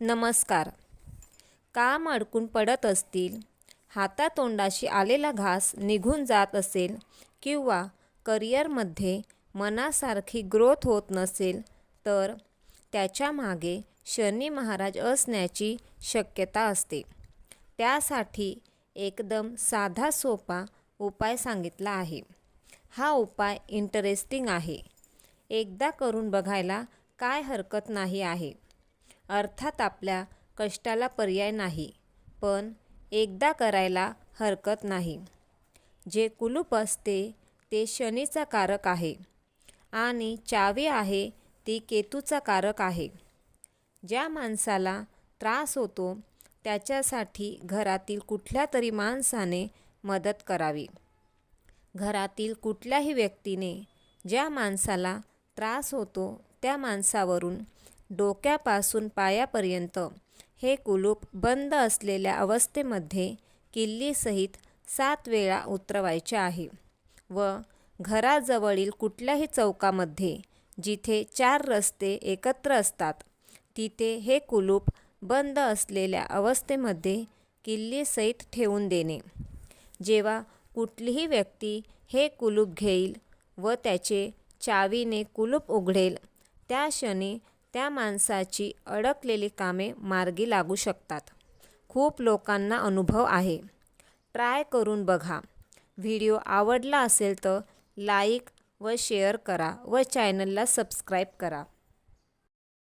नमस्कार. काम अडकून पडत असतील हातातोंडाशी आलेला घास निघून जात असेल किंवा करिअरमध्ये मनासारखी ग्रोथ होत नसेल तर त्याच्यामागे शनी महाराज असण्याची शक्यता असते. त्यासाठी एकदम साधा सोपा उपाय सांगितला आहे. हा उपाय इंटरेस्टिंग आहे. एकदा करून बघायला काय हरकत नाही आहे. अर्थात आपल्या कष्टाला पर्याय नाही पण एकदा करायला हरकत नाही. जे कुलूप असते ते शनीचा कारक आहे आणि चावी आहे ती केतूचा कारक आहे. ज्या माणसाला त्रास होतो त्याच्यासाठी घरातील कुठल्या तरी माणसाने मदत करावी. घरातील कुठल्याही व्यक्तीने ज्या माणसाला त्रास होतो त्या माणसावरून डोक्यापासून पायापर्यंत. हे कुलूप बंद असलेल्या अवस्थेमध्ये किल्लीसहित सात वेळा उतरवायचे आहे व घराजवळील कुठल्याही चौकामध्ये जिथे चार रस्ते एकत्र असतात तिथे हे कुलूप बंद असलेल्या अवस्थेमध्ये किल्लीसहित ठेवून देणे. जेव्हा कुठलीही व्यक्ती हे कुलूप घेईल व त्याचे चावीने कुलूप उघडेल त्या क्षणी त्या माणसाची अडकलेली कामे मार्गी लागू शकतात. खूप लोकांना अनुभव आहे. ट्राय करून बघा. व्हिडिओ आवडला असेल तर लाईक व शेअर करा व चॅनलला सबस्क्राईब करा.